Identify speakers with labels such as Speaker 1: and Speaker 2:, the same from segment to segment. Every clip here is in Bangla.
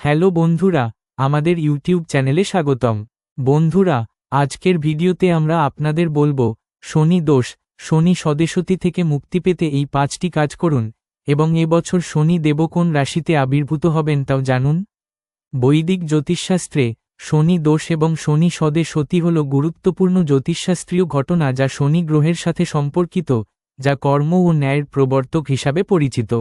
Speaker 1: হ্যালো বন্ধুরা, আমাদের ইউটিউব চ্যানেলে স্বাগতম। বন্ধুরা, আজকের ভিডিওতে আমরা আপনাদের বলব, শনি দোষ, শনি স্বদেশতী থেকে মুক্তি পেতে এই পাঁচটি কাজ করুন, এবং এবছর শনি দেব কোন রাশিতে আবির্ভূত হবেন তাও জানুন। বৈদিক জ্যোতিষশাস্ত্রে, শনি দোষ এবং শনি স্বদে সতী হল গুরুত্বপূর্ণ জ্যোতিষশাস্ত্রীয় ঘটনা যা শনি গ্রহের সাথে সম্পর্কিত, যা কর্ম ও ন্যায়ের প্রবর্তক হিসাবে পরিচিত।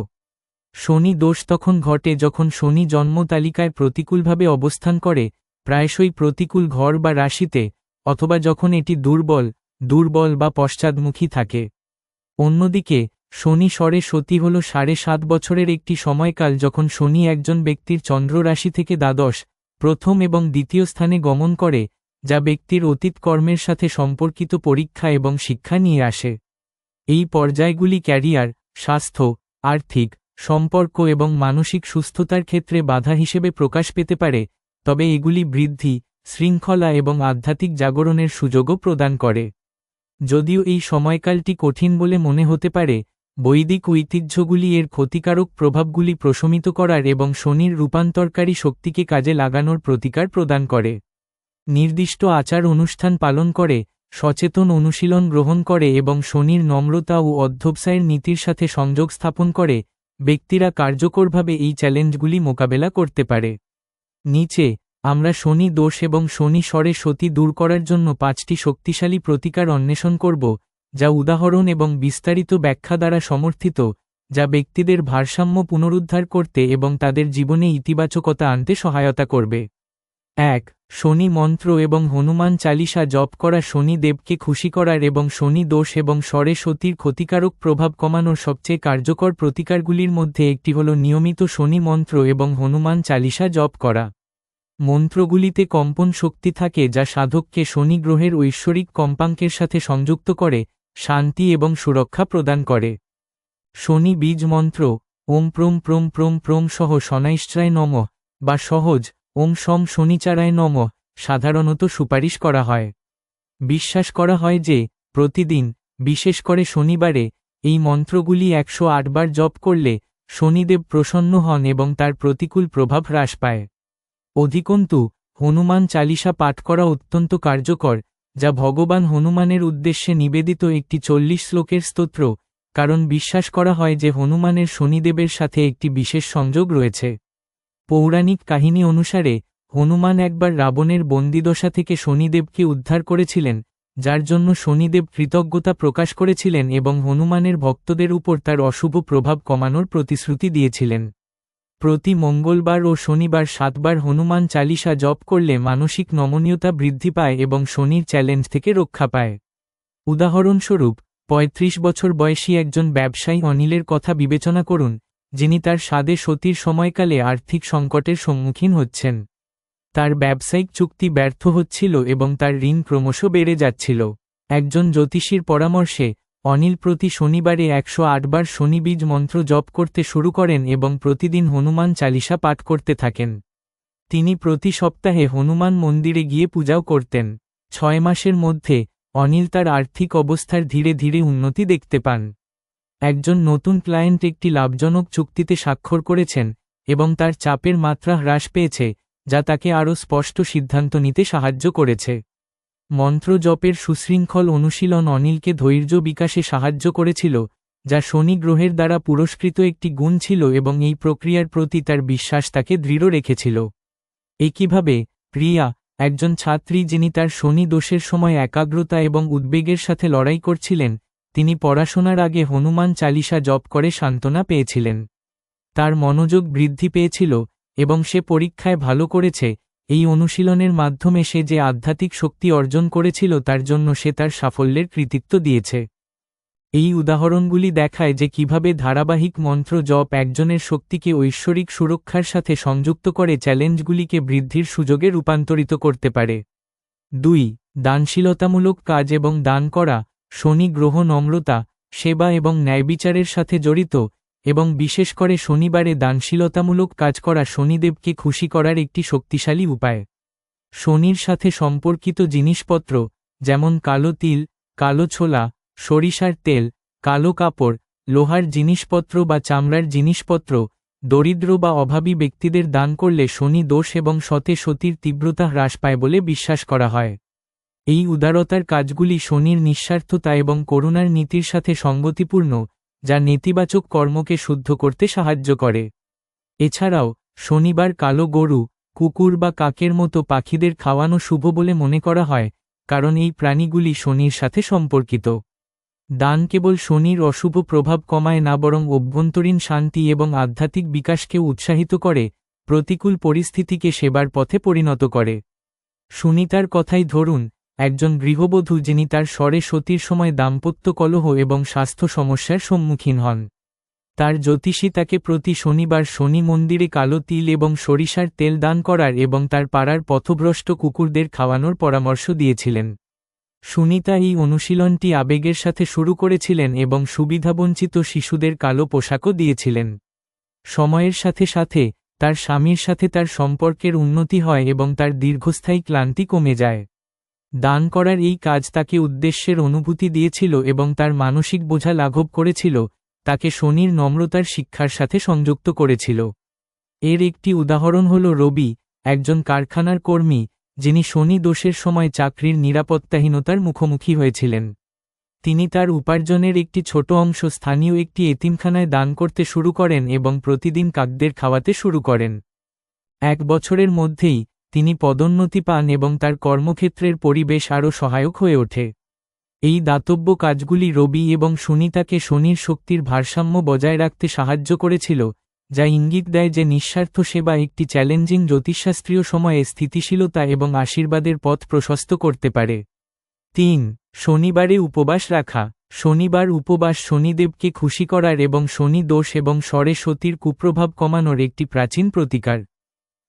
Speaker 1: শনি দোষ তখন ঘটে যখন শনি জন্ম তালিকায় প্রতিকূলভাবে অবস্থান করে, প্রায়শই প্রতিকূল ঘর বা রাশিতে, অথবা যখন এটি দুর্বল দুর্বল বা পশ্চাদমুখী থাকে। অন্যদিকে, শনি স্বরে সতী হল সাড়ে সাত বছরের একটি সময়কাল যখন শনি একজন ব্যক্তির চন্দ্র রাশি থেকে দ্বাদশ, প্রথম এবং দ্বিতীয় স্থানে গমন করে, যা ব্যক্তির অতীত কর্মের সাথে সম্পর্কিত পরীক্ষা এবং শিক্ষা নিয়ে আসে। এই পর্যায়গুলি ক্যারিয়ার, স্বাস্থ্য, আর্থিক সম্পর্ক এবং মানসিক সুস্থতার ক্ষেত্রে বাধা হিসেবে প্রকাশ পেতে পারে, তবে এগুলি বৃদ্ধি, শৃঙ্খলা এবং আধ্যাত্মিক জাগরণের সুযোগও প্রদান করে। যদিও এই সময়কালটি কঠিন বলে মনে হতে পারে, বৈদিক ঐতিহ্যগুলি এর ক্ষতিকারক প্রভাবগুলি প্রশমিত করার এবং শনির রূপান্তরকারী শক্তিকে কাজে লাগানোর প্রতিকার প্রদান করে। নির্দিষ্ট আচার অনুষ্ঠান পালন করে, সচেতন অনুশীলন গ্রহণ করে এবং শনির নম্রতা ও অধ্যবসায়ের নীতির সাথে সংযোগ স্থাপন করে ব্যক্তিরা কার্যকরভাবে এই চ্যালেঞ্জগুলি মোকাবেলা করতে পারে। নিচে, আমরা শনি দোষ এবং শনি স্বরে সতী দূর করার জন্য পাঁচটি শক্তিশালী প্রতিকার অন্বেষণ করব, যা উদাহরণ এবং বিস্তারিত ব্যাখ্যা দ্বারা সমর্থিত, যা ব্যক্তিদের ভারসাম্য পুনরুদ্ধার করতে এবং তাদের জীবনে ইতিবাচকতা আনতে সহায়তা করবে। এক, শনি মন্ত্র এবং হনুমান চালিসা জপ করা শনি দেবকে খুশি করার এবং শনি দোষ এবং স্বরে সতীর ক্ষতিকারক প্রভাব কমানোর সবচেয়ে কার্যকর প্রতিকারগুলির মধ্যে একটি হল নিয়মিত শনি মন্ত্র এবং হনুমান চালিসা জপ করা। মন্ত্রগুলিতে কম্পন শক্তি থাকে যা সাধককে শনি গ্রহের ঐশ্বরিক কম্পাঙ্কের সাথে সংযুক্ত করে, শান্তি এবং সুরক্ষা প্রদান করে। শনি বীজ মন্ত্র, ওম প্রোম প্রোম প্রোম প্রোম সহ শনাইশ্চায় নম বা সহজ ওম সম শনিচারায় নম। সাধারণত সুপারিশ করা হয়। বিশ্বাস করা হয় যে, প্রতিদিন, বিশেষ করে শনিবারে, এই মন্ত্রগুলি একশো আটবার জপ করলে, শনিদেব প্রসন্ন হন এবং তার প্রতিকূল প্রভাব হ্রাস পায়। অধিকন্তু, হনুমান চালিসা পাঠ করা অত্যন্ত কার্যকর, যা ভগবান হনুমানের উদ্দেশ্যে নিবেদিত একটি চল্লিশ শ্লোকের স্তোত্র, কারণ বিশ্বাস করা হয় যে হনুমানের শনিদেবের সাথে একটি বিশেষ সংযোগ রয়েছে। পৌরাণিক কাহিনী অনুসারে, হনুমান একবার রাবণের বন্দিদশা থেকে শনিদেবকে উদ্ধার করেছিলেন, যার জন্য শনিদেব কৃতজ্ঞতা প্রকাশ করেছিলেন এবং হনুমানের ভক্তদের উপর তার অশুভ প্রভাব কমানোর প্রতিশ্রুতি দিয়েছিলেন। প্রতি মঙ্গলবার ও শনিবার সাতবার হনুমান চালিসা জপ করলে মানসিক নমনীয়তা বৃদ্ধি পায় এবং শনির চ্যালেঞ্জ থেকে রক্ষা পায়। উদাহরণস্বরূপ ৩৫ বছর বয়সী একজন ব্যবসায়ী অনিলের কথা বিবেচনা করুন যিনি তার স্বাদে সতীর সময়কালে আর্থিক সংকটের সম্মুখীন হচ্ছেন। তার ব্যবসায়িক চুক্তি ব্যর্থ হচ্ছিল এবং তার ঋণ ক্রমশ বেড়ে যাচ্ছিল। একজন জ্যোতিষীর পরামর্শে, অনিল প্রতি শনিবারে একশো আটবার শনিবীজ মন্ত্র জপ করতে শুরু করেন এবং প্রতিদিন হনুমান চালিসা পাঠ করতে থাকেন। তিনি প্রতি সপ্তাহে হনুমান মন্দিরে গিয়ে পূজাও করতেন। ছয় মাসের মধ্যে, অনিল তার আর্থিক অবস্থার ধীরে ধীরে উন্নতি দেখতে পান। একজন নতুন ক্লায়েন্ট একটি লাভজনক চুক্তিতে স্বাক্ষর করেছেন, এবং তার চাপের মাত্রা হ্রাস পেয়েছে, যা তাকে আরও স্পষ্ট সিদ্ধান্ত নিতে সাহায্য করেছে। মন্ত্র জপের সুশৃঙ্খল অনুশীলন অনিলকে ধৈর্য বিকাশে সাহায্য করেছিল, যা শনি গ্রহের দ্বারা পুরস্কৃত একটি গুণ ছিল এবং এই প্রক্রিয়ার প্রতি তার বিশ্বাস তাকে দৃঢ় রেখেছিল। একইভাবে, প্রিয়া, একজন ছাত্রী যিনি তার শনি দোষের সময় একাগ্রতা এবং উদ্বেগের সাথে লড়াই করছিলেন তিনি পড়াশোনার আগে হনুমান চালিসা জপ করে সান্ত্বনা পেয়েছিলেন। তার মনোযোগ বৃদ্ধি পেয়েছিল এবং সে পরীক্ষায় ভালো করেছে, এই অনুশীলনের মাধ্যমে সে যে আধ্যাত্মিক শক্তি অর্জন করেছিল তার জন্য সে তার সাফল্যের কৃতিত্ব দিয়েছে। এই উদাহরণগুলি দেখায় যে কীভাবে ধারাবাহিক মন্ত্র জপ একজনের শক্তিকে ঐশ্বরিক সুরক্ষার সাথে সংযুক্ত করে চ্যালেঞ্জগুলিকে বৃদ্ধির সুযোগে রূপান্তরিত করতে পারে। দুই, দানশীলতামূলক কাজ এবং দান করা শনি গ্রহ নম্রতা, সেবা এবং ন্যায়বিচারের সাথে জড়িত, এবং বিশেষ করে শনিবারে দানশীলতামূলক কাজ করা শনিদেবকে খুশি করার একটি শক্তিশালী উপায়। শনির সাথে সম্পর্কিত জিনিসপত্র, যেমন কালো তিল, কালো ছোলা, সরিষার তেল, কালো কাপড়, লোহার জিনিসপত্র বা চামড়ার জিনিসপত্র, দরিদ্র বা অভাবী ব্যক্তিদের দান করলে শনি দোষ এবং সতে সতীর তীব্রতা হ্রাস পায় বলে বিশ্বাস করা হয়। এই উদারতার কাজগুলি শনির নিঃস্বার্থতা এবং করুণার নীতির সাথে সঙ্গতিপূর্ণ, যা নেতিবাচক কর্মকে শুদ্ধ করতে সাহায্য করে। এছাড়াও, শনিবার কালো গরু, কুকুর বা কাকের মতো পাখিদের খাওয়ানো শুভ বলে মনে করা হয়, কারণ এই প্রাণীগুলি শনির সাথে সম্পর্কিত। দান কেবল শনির অশুভ প্রভাব কমায় না বরং অভ্যন্তরীণ শান্তি এবং আধ্যাত্মিক বিকাশকে উৎসাহিত করে, প্রতিকূল পরিস্থিতিকে সেবার পথে পরিণত করে। সুনিতার কথাই ধরুন একজন গৃহবধূ যিনি তার স্বরে সতীর সময় দাম্পত্য কলহ এবং স্বাস্থ্য সমস্যার সম্মুখীন হন। তার জ্যোতিষী তাকে প্রতি শনিবার শনি মন্দিরে কালো তিল এবং সরিষার তেল দান করার এবং তার পাড়ার পথভ্রষ্ট কুকুরদের খাওয়ানোর পরামর্শ দিয়েছিলেন। সুনিতা এই অনুশীলনটি আবেগের সাথে শুরু করেছিলেন এবং সুবিধাবঞ্চিত শিশুদের কালো পোশাকও দিয়েছিলেন। সময়ের সাথে সাথে, তার স্বামীর সাথে তার সম্পর্কের উন্নতি হয় এবং তার দীর্ঘস্থায়ী ক্লান্তি কমে যায়। দান করার এই কাজ তাকে উদ্দেশ্যের অনুভূতি দিয়েছিল এবং তার মানসিক বোঝা লাঘব করেছিল, তাকে শনির নম্রতার শিক্ষার সাথে সংযুক্ত করেছিল। এর একটি উদাহরণ হল রবি, একজন কারখানার কর্মী, যিনি শনি দোষের সময় চাকরির নিরাপত্তাহীনতার মুখোমুখি হয়েছিলেন। তিনি তার উপার্জনের একটি ছোট অংশ স্থানীয় একটি এতিমখানায় দান করতে শুরু করেন এবং প্রতিদিন কাকদের খাওয়াতে শুরু করেন। এক বছরের মধ্যেই তিনি পদোন্নতি পান এবং তার কর্মক্ষেত্রের পরিবেশ আরও সহায়ক হয়ে ওঠে। এই দাতব্য কাজগুলি রবি এবং সুনিতাকে শনির শক্তির ভারসাম্য বজায় রাখতে সাহায্য করেছিল, যা ইঙ্গিত দেয় যে নিঃস্বার্থ সেবা একটি চ্যালেঞ্জিং জ্যোতিষশাস্ত্রীয় সময়ে স্থিতিশীলতা এবং আশীর্বাদের পথ প্রশস্ত করতে পারে। তিন, শনিবারে উপবাস রাখা। শনিবার উপবাস শনিদেবকে খুশি করার এবং শনি দোষ এবং স্বরে সতীর কুপ্রভাব কমানোর একটি প্রাচীন প্রতিকার।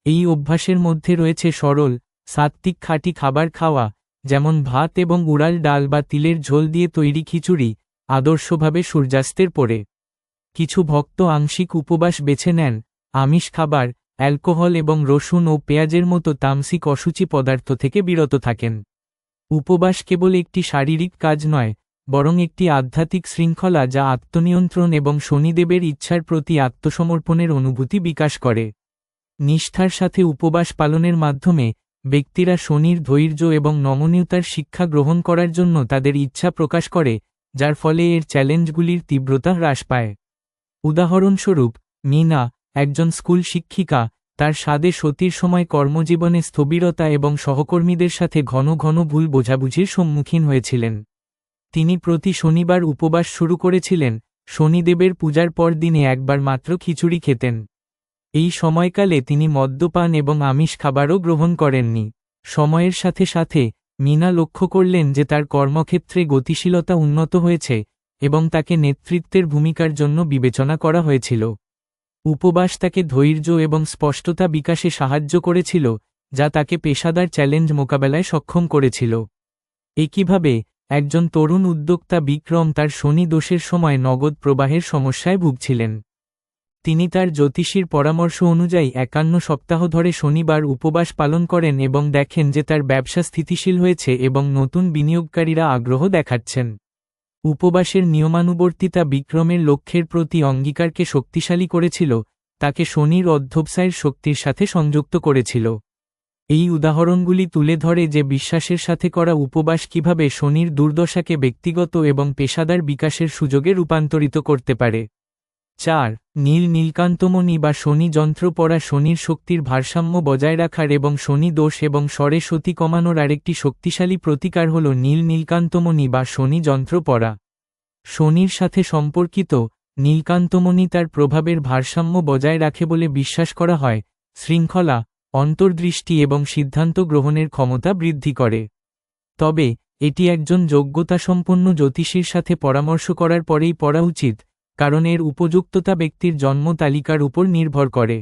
Speaker 1: এই অভ্যাসের মধ্যে রয়েছে সরল, সাত্ত্বিক খাঁটি খাবার খাওয়া, যেমন ভাত এবং উড়াল ডাল বা তিলের ঝোল দিয়ে তৈরি খিচুড়ি, আদর্শভাবে সূর্যাস্তের পরে। কিছু ভক্ত আংশিক উপবাস বেছে নেন, আমিষ খাবার, অ্যালকোহল এবং রসুন ও পেঁয়াজের মতো তামসিক অসুচি পদার্থ থেকে বিরত থাকেন। উপবাস কেবল একটি শারীরিক কাজ নয়, বরং একটি আধ্যাত্মিক শৃঙ্খলা যা আত্মনিয়ন্ত্রণ এবং শনিদেবের ইচ্ছার প্রতি আত্মসমর্পণের অনুভূতি বিকাশ করে। নিষ্ঠার সাথে উপবাস পালনের মাধ্যমে ব্যক্তিরা শনির ধৈর্য এবং নমনীয়তার শিক্ষা গ্রহণ করার জন্য তাদের ইচ্ছা প্রকাশ করে, যার ফলে এর চ্যালেঞ্জগুলির তীব্রতা হ্রাস পায়। উদাহরণস্বরূপ, মিনা, একজন স্কুল শিক্ষিকা, তার স্বাদে সতীর সময় কর্মজীবনে স্থবিরতা এবং সহকর্মীদের সাথে ঘন ঘন ভুল বোঝাবুঝির সম্মুখীন হয়েছিলেন। তিনি প্রতি শনিবার উপবাস শুরু করেছিলেন, শনিদেবের পূজার পর দিনে একবার মাত্র খিচুড়ি খেতেন। এই সময়কালে তিনি মদ্যপান এবং আমিষ খাবারও গ্রহণ করেননি। সময়ের সাথে সাথে, মিনা লক্ষ্য করলেন যে তার কর্মক্ষেত্রে গতিশীলতা উন্নত হয়েছে এবং তাকে নেতৃত্বের ভূমিকার জন্য বিবেচনা করা হয়েছিল। উপবাস তাকে ধৈর্য এবং স্পষ্টতা বিকাশে সাহায্য করেছিল, যা তাকে পেশাদার চ্যালেঞ্জ মোকাবেলায় সক্ষম করেছিল। একইভাবে, একজন তরুণ উদ্যোক্তা বিক্রম তার শনি দোষের সময় নগদ প্রবাহের সমস্যায় ভুগছিলেন। তিনি তার জ্যোতিষীর পরামর্শ অনুযায়ী একান্ন সপ্তাহ ধরে শনিবার উপবাস পালন করেন এবং দেখেন যে তার ব্যবসা স্থিতিশীল হয়েছে এবং নতুন বিনিয়োগকারীরা আগ্রহ দেখাচ্ছেন। উপবাসের নিয়মানুবর্তিতা বিক্রমের লক্ষ্যের প্রতি অঙ্গীকারকে শক্তিশালী করেছিল, তাকে শনির অধ্যবসায়ের শক্তির সাথে সংযুক্ত করেছিল। এই উদাহরণগুলি তুলে ধরে যে বিশ্বাসের সাথে করা উপবাস কীভাবে শনির দুর্দশাকে ব্যক্তিগত এবং পেশাদার বিকাশের সুযোগে রূপান্তরিত করতে পারে। চার, নীল নীলকান্তমণি বা শনি যন্ত্র পড়া শনির শক্তির ভারসাম্য বজায় রাখার এবং শনি দোষ এবং স্বরে সতী কমানোর আরেকটি শক্তিশালী প্রতিকার হল নীল নীলকান্তমণি বা শনি যন্ত্র পড়া শনির সাথে সম্পর্কিত, নীলকান্তমণি তার প্রভাবের ভারসাম্য বজায় রাখে বলে বিশ্বাস করা হয়, শৃঙ্খলা, অন্তর্দৃষ্টি এবং সিদ্ধান্ত গ্রহণের ক্ষমতা বৃদ্ধি করে। তবে, এটি একজন যোগ্যতাসম্পন্ন জ্যোতিষীর সাথে পরামর্শ করার পরেই পড়া উচিত কারণ এর উপযুক্ততা ব্যক্তির জন্ম তালিকার উপর নির্ভর করে।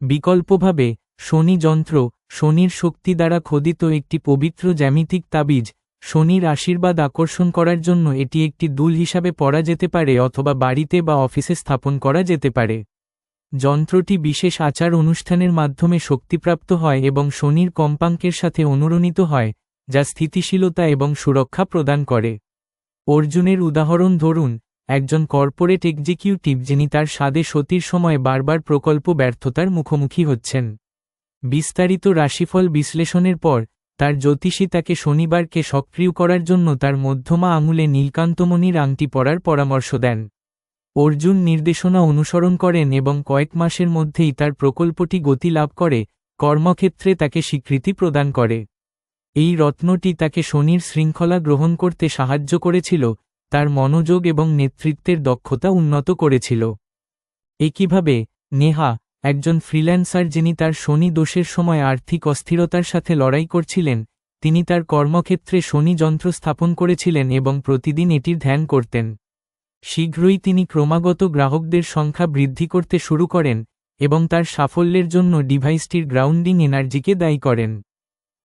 Speaker 1: বিকল্পভাবে, শনি যন্ত্র, শনির শক্তি দ্বারা খোদিত একটি পবিত্র জ্যামিতিক তাবিজ, শনির আশীর্বাদ আকর্ষণ করার জন্য এটি একটি দুল হিসাবে পড়া যেতে পারে অথবা বাড়িতে বা অফিসে স্থাপন করা যেতে পারে। যন্ত্রটি বিশেষ আচার অনুষ্ঠানের মাধ্যমে শক্তিপ্রাপ্ত হয় এবং শনির কম্পাঙ্কের সাথে অনুরণিত হয়, যা স্থিতিশীলতা এবং সুরক্ষা প্রদান করে। অর্জুনের উদাহরণ ধরুন একজন কর্পোরেট এক্সিকিউটিভ যিনি তার স্বাদে সতীর সময় বারবার প্রকল্প ব্যর্থতার মুখোমুখি হচ্ছেন। বিস্তারিত রাশিফল বিশ্লেষণের পর, তার জ্যোতিষী তাকে শনিবারকে সক্রিয় করার জন্য তার মধ্যমা আঙুলে নীলকান্তমণির আংটি পরার পরামর্শ দেন। অর্জুন নির্দেশনা অনুসরণ করেন এবং কয়েক মাসের মধ্যেই তার প্রকল্পটি গতি লাভ করে, কর্মক্ষেত্রে তাকে স্বীকৃতি প্রদান করে। এই রত্নটি তাকে শনির শৃঙ্খলা গ্রহণ করতে সাহায্য করেছিল তার মনোযোগ এবং নেতৃত্বের দক্ষতা উন্নত করেছিল। একইভাবে নেহা, একজন ফ্রিল্যান্সার যিনি তার শনি দোষের সময় আর্থিক অস্থিরতার সাথে লড়াই করছিলেন, তিনি তার কর্মক্ষেত্রে শনি যন্ত্র স্থাপন করেছিলেন এবং প্রতিদিন এটির ধ্যান করতেন। শীঘ্রই তিনি ক্রমাগত গ্রাহকদের সংখ্যা বৃদ্ধি করতে শুরু করেন এবং তার সাফল্যের জন্য ডিভাইসটির গ্রাউন্ডিং এনার্জিকে দায়ী করেন।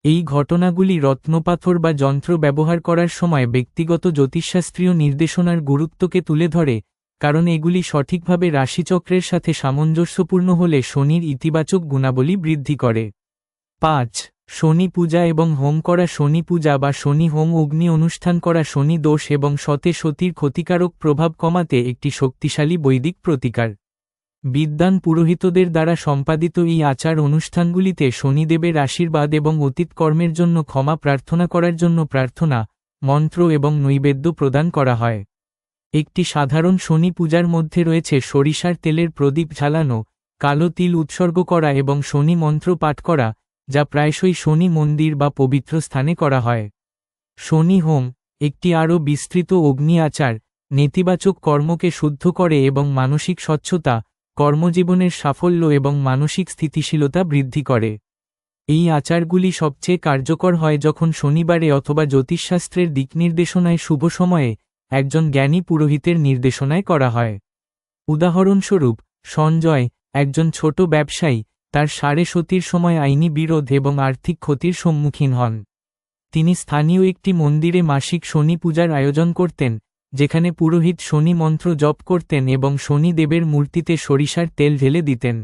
Speaker 1: এই ঘটনাগুলি রত্নপাথর বা যন্ত্র ব্যবহার করার সময় ব্যক্তিগত জ্যোতিষশাস্ত্রীয় নির্দেশনার গুরুত্বকে তুলে ধরে, কারণ এগুলি সঠিকভাবে রাশিচক্রের সাথে সামঞ্জস্যপূর্ণ হলে শনির ইতিবাচক গুণাবলী বৃদ্ধি করে। পাঁচ, শনি পূজা এবং হোম করা শনি পূজা বা শনি হোম অগ্নি অনুষ্ঠান করা শনি দোষ এবং সতে সতীর ক্ষতিকারক প্রভাব কমাতে একটি শক্তিশালী বৈদিক প্রতিকার। বিদ্যান পুরোহিতদের দ্বারা সম্পাদিত এই আচার অনুষ্ঠানগুলিতে শনিদেবের আশীর্বাদ এবং অতীত কর্মের জন্য ক্ষমা প্রার্থনা করার জন্য প্রার্থনা, মন্ত্র এবং নৈবেদ্য প্রদান করা হয়। একটি সাধারণ শনি পূজার মধ্যে রয়েছে সরিষার তেলের প্রদীপ ঝালানো কালো তিল উৎসর্গ করা এবং শনি মন্ত্র পাঠ করা, যা প্রায়শই শনি মন্দির বা পবিত্র স্থানে করা হয়। শনি হোম, একটি আরও বিস্তৃত অগ্নি আচার, নেতিবাচক কর্মকে শুদ্ধ করে এবং মানসিক স্বচ্ছতা কর্মজীবনের সাফল্য এবং মানসিক স্থিতিশীলতা বৃদ্ধি করে। এই আচারগুলি সবচেয়ে কার্যকর হয় যখন শনিবারে অথবা জ্যোতিষশাস্ত্রের দিকনির্দেশনায় শুভ সময়ে একজন জ্ঞানী পুরোহিতের নির্দেশনায় করা হয়। উদাহরণস্বরূপ, সঞ্জয়, একজন ছোট ব্যবসায়ী, তার সাড়ে সতীর সময় আইনি বিরোধ এবং আর্থিক ক্ষতির সম্মুখীন হন। তিনি স্থানীয় একটি মন্দিরে মাসিক শনি পূজার আয়োজন করতেন যেখানে পুরোহিত শনি মন্ত্র জপ করতেন এবং শনি দেবের মূর্তিতে সরিষার তেল ঢেলে দিতেন।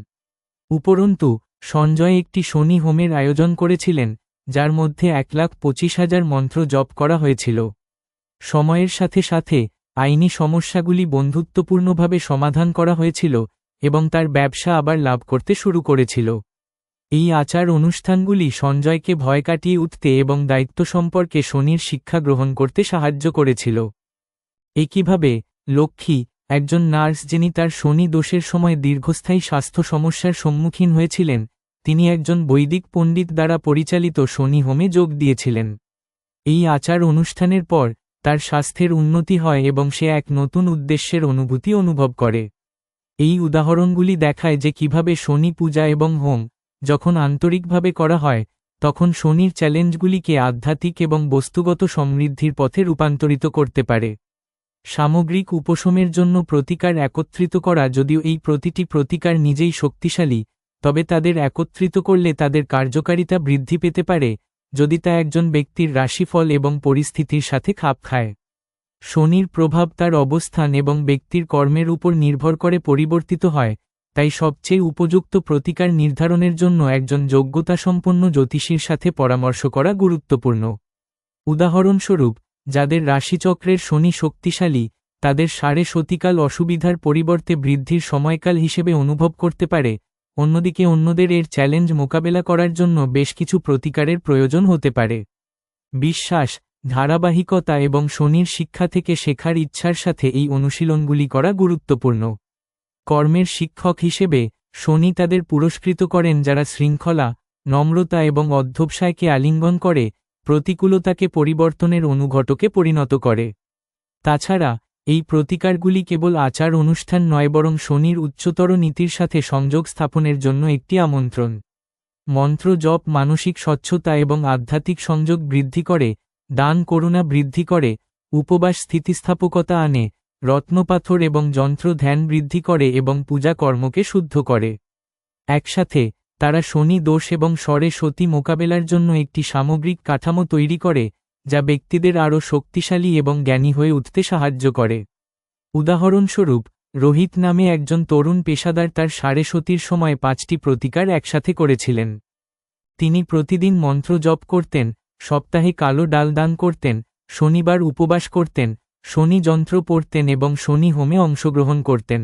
Speaker 1: উপরন্তু, সঞ্জয় একটি শনি হোমের আয়োজন করেছিলেন, যার মধ্যে এক লাখ পঁচিশ হাজার মন্ত্র জপ করা হয়েছিল। সময়ের সাথে সাথে, আইনি সমস্যাগুলি বন্ধুত্বপূর্ণভাবে সমাধান করা হয়েছিল এবং তার ব্যবসা আবার লাভ করতে শুরু করেছিল। এই আচার অনুষ্ঠানগুলি সঞ্জয়কে ভয় কাটিয়ে উঠতে এবং দায়িত্ব সম্পর্কে শনির শিক্ষা গ্রহণ করতে সাহায্য করেছিল। একইভাবে লক্ষ্মী, একজন নার্স যিনি তার শনি দোষের সময় দীর্ঘস্থায়ী স্বাস্থ্য সমস্যার সম্মুখীন হয়েছিলেন, তিনি একজন বৈদিক পণ্ডিত দ্বারা পরিচালিত শনি হোমে যোগ দিয়েছিলেন। এই আচার অনুষ্ঠানের পর, তার স্বাস্থ্যের উন্নতি হয় এবং সে এক নতুন উদ্দেশ্যের অনুভূতি অনুভব করে। এই উদাহরণগুলি দেখায় যে কীভাবে শনি পূজা এবং হোম, যখন আন্তরিকভাবে করা হয়, তখন শনির চ্যালেঞ্জগুলিকে আধ্যাত্মিক এবং বস্তুগত সমৃদ্ধির পথে রূপান্তরিত করতে পারে। সামগ্রিক উপশমের জন্য প্রতিকার একত্রিত করা যদিও এই প্রতিটি প্রতিকার নিজেই শক্তিশালী, তবে তাদের একত্রিত করলে তাদের কার্যকারিতা বৃদ্ধি পেতে পারে, যদি তা একজন ব্যক্তির রাশিফল এবং পরিস্থিতির সাথে খাপ খায়। শনির প্রভাব তার অবস্থান এবং ব্যক্তির কর্মের উপর নির্ভর করে পরিবর্তিত হয়, তাই সবচেয়ে উপযুক্ত প্রতিকার নির্ধারণের জন্য একজন যোগ্যতাসম্পন্ন জ্যোতিষীর সাথে পরামর্শ করা গুরুত্বপূর্ণ। উদাহরণস্বরূপ যাদের রাশিচক্রের শনি শক্তিশালী, তাদের সাড়ে সতিকাল অসুবিধার পরিবর্তে বৃদ্ধির সময়কাল হিসেবে অনুভব করতে পারে, অন্যদিকে অন্যদের এর চ্যালেঞ্জ মোকাবেলা করার জন্য বেশ কিছু প্রতিকারের প্রয়োজন হতে পারে। বিশ্বাস, ধারাবাহিকতা এবং শনির শিক্ষা থেকে শেখার ইচ্ছার সাথে এই অনুশীলনগুলি করা গুরুত্বপূর্ণ। কর্মের শিক্ষক হিসেবে, শনি তাদের পুরস্কৃত করেন যারা শৃঙ্খলা, নম্রতা এবং অধ্যবসায়কে আলিঙ্গন করে প্রতিকূলতাকে পরিবর্তনের অনুঘটকে পরিণত করে। তাছাড়া, এই প্রতিকারগুলি কেবল আচার অনুষ্ঠান নয় বরং শনির উচ্চতর নীতির সাথে সংযোগ স্থাপনের জন্য একটি আমন্ত্রণ। মন্ত্র জপ, মানসিক স্বচ্ছতা এবং আধ্যাত্মিক সংযোগ বৃদ্ধি করে, দান করুণা বৃদ্ধি করে, উপবাস স্থিতিস্থাপকতা আনে রত্নপাথর এবং যন্ত্র ধ্যান বৃদ্ধি করে এবং পূজা কর্মকে শুদ্ধ করে। একসাথে তারা শনি দোষ এবং স্বরে সতী মোকাবেলার জন্য একটি সামগ্রিক কাঠামো তৈরি করে, যা ব্যক্তিদের আরও শক্তিশালী এবং জ্ঞানী হয়ে উঠতে সাহায্য করে। উদাহরণস্বরূপ, রোহিত নামে একজন তরুণ পেশাদার তার সাড়ে সতীর সময় পাঁচটি প্রতিকার একসাথে করেছিলেন। তিনি প্রতিদিন মন্ত্র জপ করতেন, সপ্তাহে কালো ডাল দান করতেন, শনিবার উপবাস করতেন, শনি যন্ত্র পড়তেন এবং শনি হোমে অংশগ্রহণ করতেন।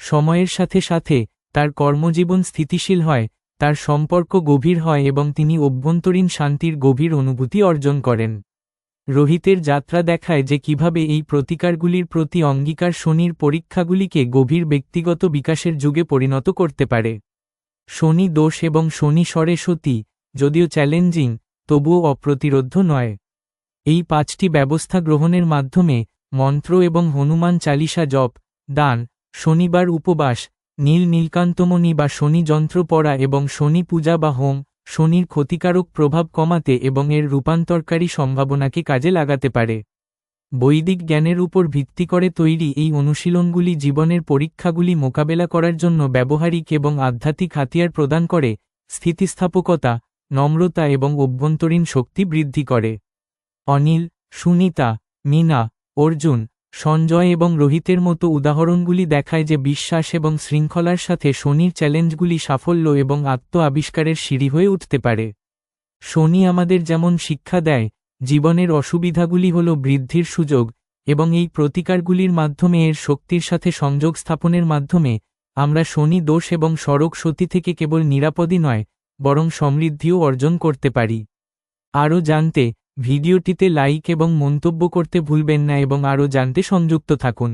Speaker 1: সময়ের সাথে সাথে তার কর্মজীবন স্থিতিশীল হয়, তার সম্পর্ক গভীর হয় এবং তিনি অভ্যন্তরীণ শান্তির গভীর অনুভূতি অর্জন করেন। রোহিতের যাত্রা দেখায় যে কীভাবে এই প্রতিকারগুলির প্রতি অঙ্গীকার শনির পরীক্ষাগুলিকে গভীর ব্যক্তিগত বিকাশের যুগে পরিণত করতে পারে। শনি দোষ এবং শনি স্বরে সতী, যদিও চ্যালেঞ্জিং, তবুও অপ্রতিরোধ্য নয়। এই পাঁচটি ব্যবস্থা গ্রহণের মাধ্যমে মন্ত্র এবং হনুমান চালিসা জপ, দান, শনিবার উপবাস নীল নীলকান্তমণি বা শনি যন্ত্র পড়া এবং শনি পূজা বা হোম, শনির ক্ষতিকারক প্রভাব কমাতে এবং এর রূপান্তরকারী সম্ভাবনাকে কাজে লাগাতে পারে। বৈদিক জ্ঞানের উপর ভিত্তি করে তৈরি এই অনুশীলনগুলি জীবনের পরীক্ষাগুলি মোকাবেলা করার জন্য ব্যবহারিক এবং আধ্যাত্মিক হাতিয়ার প্রদান করে, স্থিতিস্থাপকতা, নম্রতা এবং অভ্যন্তরীণ শক্তি বৃদ্ধি করে। অনিল, সুনিতা, মিনা, অর্জুন সঞ্জয় এবং রোহিতের মতো উদাহরণগুলি দেখায় যে বিশ্বাস এবং শৃঙ্খলার সাথে শনির চ্যালেঞ্জগুলি সাফল্য এবং আত্ম আবিষ্কারের সিঁড়ি হয়ে উঠতে পারে। শনি আমাদের যেমন শিক্ষা দেয়, জীবনের অসুবিধাগুলি হল বৃদ্ধির সুযোগ এবং এই প্রতিকারগুলির মাধ্যমে এর শক্তির সাথে সংযোগ স্থাপনের মাধ্যমে আমরা শনি দোষ এবং সড়ক সতী থেকে কেবল নিরাপদই নয়, বরং সমৃদ্ধিও অর্জন করতে পারি। আরও জানতে ভিডিওটিতে লাইক এবং মন্তব্য করতে ভুলবেন না এবং আরও জানতে সংযুক্ত থাকুন।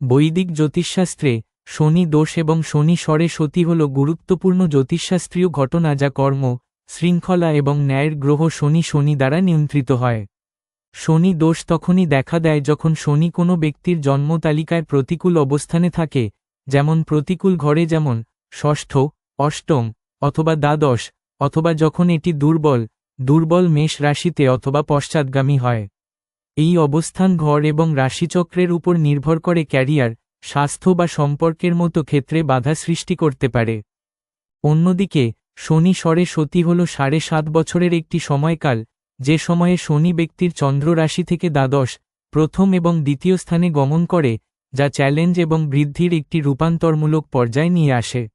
Speaker 1: বৈদিক জ্যোতিষশাস্ত্রে শনি দোষ এবং শনি স্বরে সতী হল গুরুত্বপূর্ণ জ্যোতিষশাস্ত্রীয় ঘটনা যা কর্ম, শৃঙ্খলা এবং ন্যায়ের গ্রহ শনি শনি দ্বারা নিয়ন্ত্রিত হয়। শনি দোষ তখনই দেখা দেয় যখন শনি কোনো ব্যক্তির জন্ম তালিকায় প্রতিকূল অবস্থানে থাকে, যেমন প্রতিকূল ঘরে যেমন ষষ্ঠ, অষ্টম অথবা দ্বাদশ, অথবা যখন এটি দুর্বল দুর্বল মেষ রাশিতে অথবা পশ্চাৎগামী হয়। এই অবস্থান ঘর এবং রাশিচক্রের উপর নির্ভর করে ক্যারিয়ার, স্বাস্থ্য বা সম্পর্কের মতো ক্ষেত্রে বাধা সৃষ্টি করতে পারে। অন্যদিকে, শনি স্বরে সতী হল সাড়ে সাত বছরের একটি সময়কাল, যে সময়ে শনি ব্যক্তির চন্দ্র রাশি থেকে দ্বাদশ, প্রথম এবং দ্বিতীয় স্থানে গমন করে, যা চ্যালেঞ্জ এবং বৃদ্ধির একটি রূপান্তরমূলক পর্যায় নিয়ে আসে।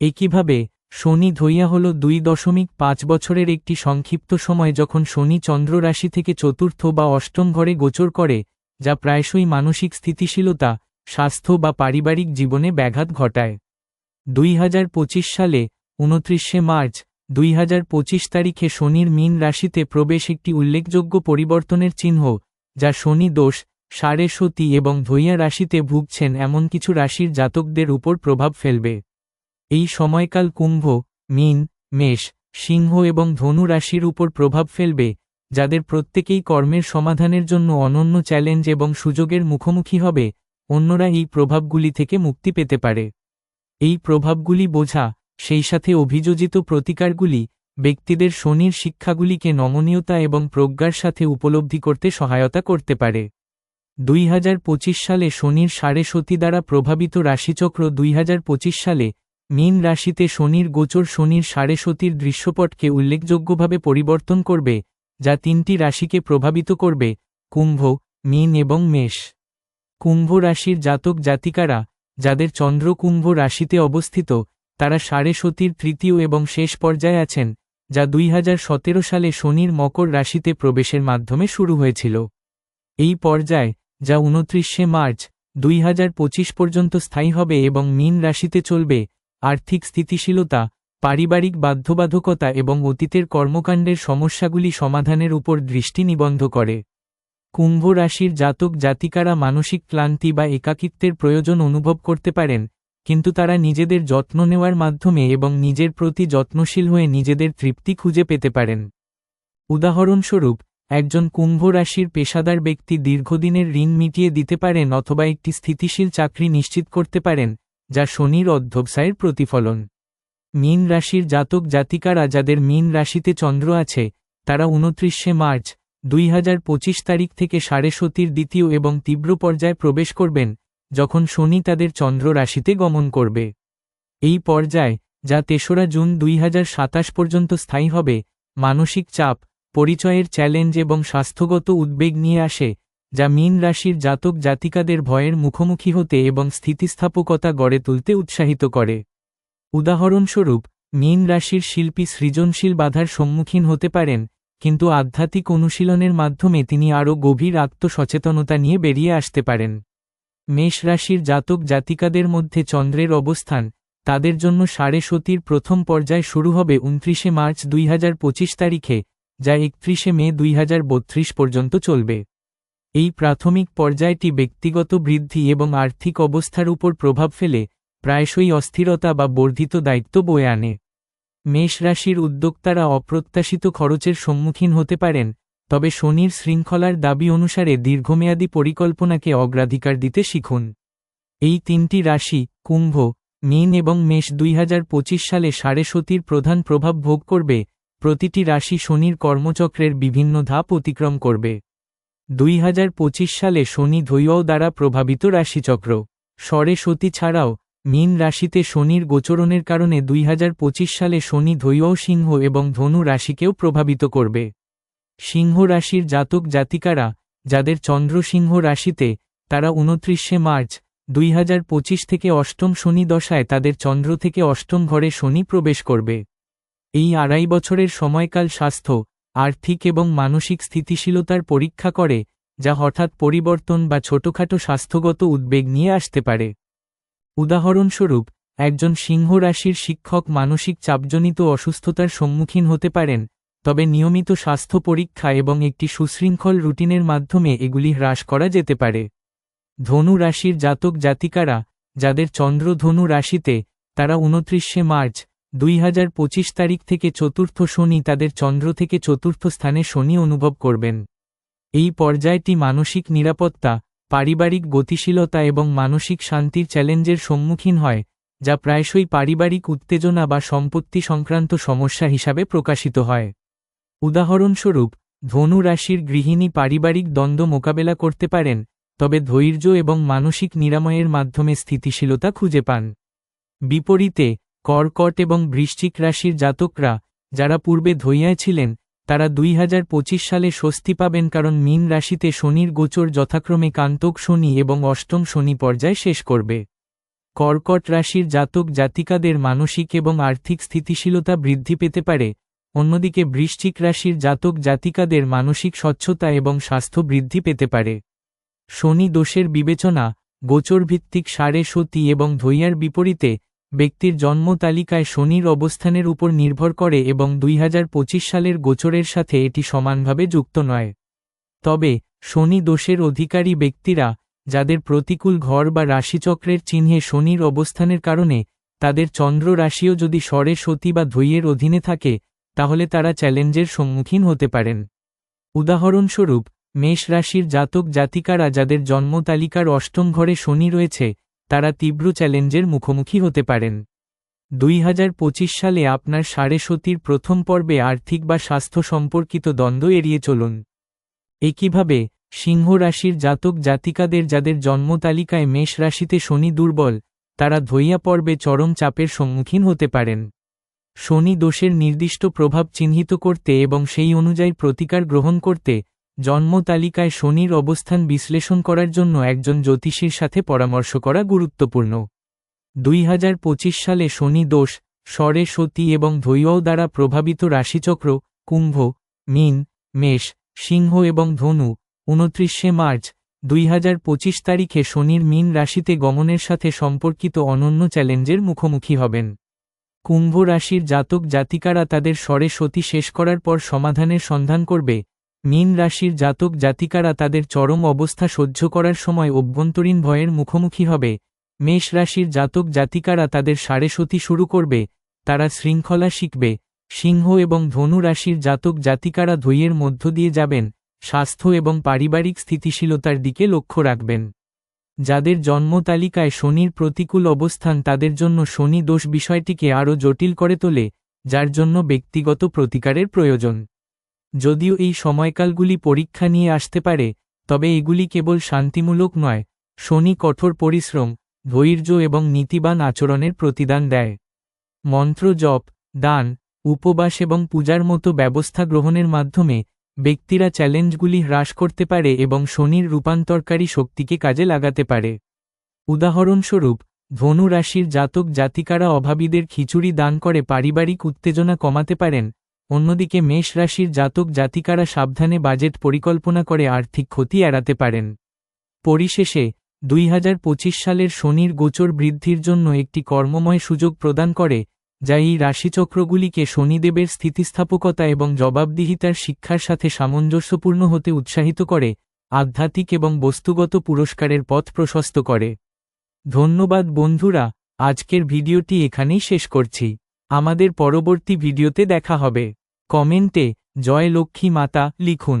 Speaker 1: একইভাবে শনি ধৈয়া হল দুই দশমিক পাঁচ বছরের একটি সংক্ষিপ্ত সময় যখন শনি চন্দ্র রাশি থেকে চতুর্থ বা অষ্টম ঘরে গোচর করে, যা প্রায়শই মানসিক স্থিতিশীলতা, স্বাস্থ্য বা পারিবারিক জীবনে ব্যাঘাত ঘটায়। দুই হাজার পঁচিশ সালে, উনত্রিশে মার্চ, দুই হাজার পঁচিশ তারিখে শনির মীন রাশিতে প্রবেশ একটি উল্লেখযোগ্য পরিবর্তনের চিহ্ন, যা শনি দোষ, সাড়ে সতী এবং ধৈয়া রাশিতে ভুগছেন এমন কিছু রাশির জাতকদের উপর প্রভাব ফেলবে। এই সময়কাল কুম্ভ, মীন, মেষ, সিংহ এবং ধনু রাশির উপর প্রভাব ফেলবে, যাদের প্রত্যেকেই কর্মের সমাধানের জন্য অনন্য চ্যালেঞ্জ এবং সুযোগের মুখোমুখি হবে, অন্যরা এই প্রভাবগুলি থেকে মুক্তি পেতে পারে। এই প্রভাবগুলি বোঝা, সেই সাথে অভিযোজিত প্রতিকারগুলি, ব্যক্তিদের শনির শিক্ষাগুলিকে নমনীয়তা এবং প্রজ্ঞার সাথে উপলব্ধি করতে সহায়তা করতে পারে। দুই হাজার পঁচিশ সালে শনির সাড়ে সতী দ্বারা প্রভাবিত রাশিচক্র দুই হাজার পঁচিশ সালে মীন রাশিতে শনির গোচর শনির সাড়ে সতীর দৃশ্যপটকে উল্লেখযোগ্যভাবে পরিবর্তন করবে, যা তিনটি রাশিকে প্রভাবিত করবে, কুম্ভ, মীন এবং মেষ। কুম্ভ রাশির জাতক জাতিকারা, যাদের চন্দ্র কুম্ভ রাশিতে অবস্থিত, তারা সাড়ে সতীর তৃতীয় এবং শেষ পর্যায়ে আছেন, যা দুই হাজার সতেরো সালে শনির মকর রাশিতে প্রবেশের মাধ্যমে শুরু হয়েছিল। এই পর্যায়, যা উনত্রিশে মার্চ, দুই হাজার পঁচিশ পর্যন্ত স্থায়ী হবে এবং মীন রাশিতে চলবে আর্থিক স্থিতিশীলতা, পারিবারিক বাধ্যবাধকতা এবং অতীতের কর্মকাণ্ডের সমস্যাগুলি সমাধানের উপর দৃষ্টি নিবন্ধ করে। কুম্ভ রাশির জাতক জাতিকারা মানসিক ক্লান্তি বা একাকিত্বের প্রয়োজন অনুভব করতে পারেন, কিন্তু তারা নিজেদের যত্ন নেওয়ার মাধ্যমে এবং নিজের প্রতি যত্নশীল হয়ে নিজেদের তৃপ্তি খুঁজে পেতে পারেন। উদাহরণস্বরূপ, একজন কুম্ভ রাশির পেশাদার ব্যক্তি দীর্ঘদিনের ঋণ মিটিয়ে দিতে পারেন অথবা একটি স্থিতিশীল চাকরি নিশ্চিত করতে পারেন যা শনির অধ্যবসায়ের প্রতিফলন। মীন রাশির জাতক জাতিকারা যাদের মীন রাশিতে চন্দ্র আছে, তারা উনত্রিশে মার্চ, দুই হাজার পঁচিশ তারিখ থেকে সাড়ে সতীর দ্বিতীয় এবং তীব্র পর্যায়ে প্রবেশ করবেন, যখন শনি তাদের চন্দ্র রাশিতে গমন করবে। এই পর্যায়, যা তেসরা জুন দুই হাজার সাতাশ পর্যন্ত স্থায়ী হবে, মানসিক চাপ, পরিচয়ের চ্যালেঞ্জ এবং স্বাস্থ্যগত উদ্বেগ নিয়ে আসে যা মীন রাশির জাতক জাতিকাদের ভয়ের মুখোমুখি হতে এবং স্থিতিস্থাপকতা গড়ে তুলতে উৎসাহিত করে। উদাহরণস্বরূপ, মীন রাশির শিল্পী সৃজনশীল বাধার সম্মুখীন হতে পারেন, কিন্তু আধ্যাত্মিক অনুশীলনের মাধ্যমে তিনি আরও গভীর আত্মসচেতনতা নিয়ে বেরিয়ে আসতে পারেন। মেষ রাশির জাতক জাতিকাদের মধ্যে চন্দ্রের অবস্থান, তাদের জন্য সাড়ে সতীর প্রথম পর্যায় শুরু হবে উনত্রিশে মার্চ দুই হাজার পঁচিশ তারিখে, যা একত্রিশে মে দুই হাজার বত্রিশ পর্যন্ত চলবে। এই প্রাথমিক পর্যায়টি ব্যক্তিগত বৃদ্ধি এবং আর্থিক অবস্থার উপর প্রভাব ফেলে, প্রায়শই অস্থিরতা বা বর্ধিত দায়িত্ব বয়ে আনে। মেষ রাশির উদ্যোক্তারা অপ্রত্যাশিত খরচের সম্মুখীন হতে পারেন, তবে শনির শৃঙ্খলার দাবি অনুসারে দীর্ঘমেয়াদী পরিকল্পনাকে অগ্রাধিকার দিতে শিখুন। এই তিনটি রাশি, কুম্ভ, মীন এবং মেষ দুই হাজার পঁচিশ সালে সাড়ে সতীর প্রধান প্রভাব ভোগ করবে, প্রতিটি রাশি শনির কর্মচক্রের বিভিন্ন ধাপ অতিক্রম করবে। দুই হাজার পঁচিশ সালে শনি ধৈয় দ্বারা প্রভাবিত রাশিচক্র। স্বরে সতী ছাড়াও, মীন রাশিতে শনির গোচরণের কারণে দুই হাজার পঁচিশ সালে শনি ধৈয় সিংহ এবং ধনু রাশিকেও প্রভাবিত করবে। সিংহ রাশির জাতক জাতিকারা, যাদের চন্দ্র সিংহ রাশিতে, তারা উনত্রিশে মার্চ, দুই হাজার পঁচিশ থেকে অষ্টম শনি দশায় তাদের চন্দ্র থেকে অষ্টম ঘরে শনি প্রবেশ করবে। এই আড়াই বছরের সময়কাল স্বাস্থ্য আর্থিক এবং মানসিক স্থিতিশীলতার পরীক্ষা করে, যা হঠাৎ পরিবর্তন বা ছোটখাটো স্বাস্থ্যগত উদ্বেগ নিয়ে আসতে পারে। উদাহরণস্বরূপ, একজন সিংহ রাশির শিক্ষক মানসিক চাপজনিত অসুস্থতার সম্মুখীন হতে পারেন, তবে নিয়মিত স্বাস্থ্য পরীক্ষা এবং একটি সুশৃঙ্খল রুটিনের মাধ্যমে এগুলি হ্রাস করা যেতে পারে। ধনু রাশির জাতক জাতিকারা, যাদের চন্দ্র ধনু রাশিতে, তারা উনত্রিশে মার্চ দুই হাজার পঁচিশ তারিখ থেকে চতুর্থ শনি তাদের চন্দ্র থেকে চতুর্থ স্থানে শনি অনুভব করবেন। এই পর্যায়টি মানসিক নিরাপত্তা, পারিবারিক গতিশীলতা এবং মানসিক শান্তির চ্যালেঞ্জের সম্মুখীন হয়, যা প্রায়শই পারিবারিক উত্তেজনা বা সম্পত্তি সংক্রান্ত সমস্যা হিসাবে প্রকাশিত হয়। উদাহরণস্বরূপ, ধনু রাশির গৃহিণী পারিবারিক দ্বন্দ্ব মোকাবেলা করতে পারেন, তবে ধৈর্য এবং মানসিক নিরাময়ের মাধ্যমে স্থিতিশীলতা খুঁজে পান। বিপরীতে কর্কট এবং বৃশ্চিক রাশির জাতকরা, যারা পূর্বে ধৈয়ায় ছিলেন, তারা দুই হাজার পঁচিশ সালে স্বস্তি পাবেন কারণ মীন রাশিতে শনির গোচর যথাক্রমে কান্তক শনি এবং অষ্টম শনি পর্যায় শেষ করবে। কর্কট রাশির জাতক জাতিকাদের মানসিক এবং আর্থিক স্থিতিশীলতা বৃদ্ধি পেতে পারে, অন্যদিকে বৃশ্চিক রাশির জাতক জাতিকাদের মানসিক স্বচ্ছতা এবং স্বাস্থ্য বৃদ্ধি পেতে পারে। শনি দোষের বিবেচনা, গোচরভিত্তিক সারে সতী এবং ধৈয়ার বিপরীতে ব্যক্তির জন্ম তালিকায় শনির অবস্থানের উপর নির্ভর করে এবং দুই হাজার পঁচিশ সালের গোচরের সাথে এটি সমানভাবে যুক্ত নয়। তবে, শনি দোষের অধিকারী ব্যক্তিরা, যাদের প্রতিকূল ঘর বা রাশিচক্রের চিহ্নে শনির অবস্থানের কারণে, তাদের চন্দ্র রাশিও যদি স্বরে সতী বা ধৈয়ের অধীনে থাকে, তাহলে তারা চ্যালেঞ্জের সম্মুখীন হতে পারেন। উদাহরণস্বরূপ, মেষ রাশির জাতক জাতিকারা যাদের জন্ম তালিকার অষ্টম ঘরে শনি রয়েছে তারা তীব্র চ্যালেঞ্জের মুখোমুখি হতে পারেন। দুই হাজার পঁচিশ সালে আপনার সাড়ে প্রথম পর্বে আর্থিক বা স্বাস্থ্য সম্পর্কিত দ্বন্দ্ব এড়িয়ে চলুন। একইভাবে, সিংহ রাশির জাতক জাতিকাদের যাদের জন্ম তালিকায় মেষ রাশিতে শনি দুর্বল, তারা ধৈয়া পর্বে চরম চাপের সম্মুখীন হতে পারেন। শনি দোষের নির্দিষ্ট প্রভাব চিহ্নিত করতে এবং সেই অনুযায়ী প্রতিকার গ্রহণ করতে জন্ম তালিকায় শনির অবস্থান বিশ্লেষণ করার জন্য একজন জ্যোতিষীর সাথে পরামর্শ করা গুরুত্বপূর্ণ। দুই হাজার পঁচিশ সালে শনি দোষ, স্বরে সতী এবং ধৈয় দ্বারা প্রভাবিত রাশিচক্র, কুম্ভ, মিন, মেষ, সিংহ এবং ধনু, উনত্রিশে মার্চ, দুই হাজার পঁচিশ তারিখে শনির মিন রাশিতে গমনের সাথে সম্পর্কিত অনন্য চ্যালেঞ্জের মুখোমুখি হবেন। কুম্ভ রাশির জাতক জাতিকারা তাদের স্বরে সতী শেষ করার পর সমাধানের সন্ধান করবে মীন রাশির জাতক জাতিকারা তাদের চরম অবস্থা সহ্য করার সময় অভ্যন্তরীণ ভয়ের মুখোমুখি হবে। মেষ রাশির জাতক জাতিকারা তাদের সাড়ে শুরু করবে, তারা শৃঙ্খলা শিখবে। সিংহ এবং ধনু রাশির জাতক জাতিকারা ধৈয়ের মধ্য দিয়ে যাবেন, স্বাস্থ্য এবং পারিবারিক স্থিতিশীলতার দিকে লক্ষ্য রাখবেন। যাদের জন্ম তালিকায় শনির প্রতিকূল অবস্থান তাদের জন্য শনি দোষ বিষয়টিকে আরও জটিল করে তোলে, যার জন্য ব্যক্তিগত প্রতিকারের প্রয়োজন। যদিও এই সময়কালগুলি পরীক্ষা নিয়ে আসতে পারে, তবে এগুলি কেবল শান্তিমূলক নয়, শনি কঠোর পরিশ্রম, ধৈর্য এবং নীতিবান আচরণের প্রতিদান দেয়। মন্ত্র জপ, দান, উপবাস এবং পূজার মতো ব্যবস্থা গ্রহণের মাধ্যমে ব্যক্তিরা চ্যালেঞ্জগুলি হ্রাস করতে পারে এবং শনির রূপান্তরকারী শক্তিকে কাজে লাগাতে পারে। উদাহরণস্বরূপ, ধনু রাশির জাতক জাতিকারা অভাবীদের খিচুড়ি দান করে পারিবারিক উত্তেজনা কমাতে পারেন অন্যদিকে মেষ রাশির জাতক জাতিকারা সাবধানে বাজেট পরিকল্পনা করে আর্থিক ক্ষতি এড়াতে পারেন। পরিশেষে, দুই হাজার পঁচিশ সালের শনির গোচর বৃদ্ধির জন্য একটি কর্মময় সুযোগ প্রদান করে, যা এই রাশিচক্রগুলিকে শনিদেবের স্থিতিস্থাপকতা এবং জবাবদিহিতার শিক্ষার সাথে সামঞ্জস্যপূর্ণ হতে উৎসাহিত করে, আধ্যাত্মিক এবং বস্তুগত পুরস্কারের পথ প্রশস্ত করে। ধন্যবাদ বন্ধুরা, আজকের ভিডিওটি এখানেই শেষ করছি। আমাদের পরবর্তী ভিডিওতে দেখা হবে। কমেন্টে জয় লক্ষ্মী মাতা লিখুন।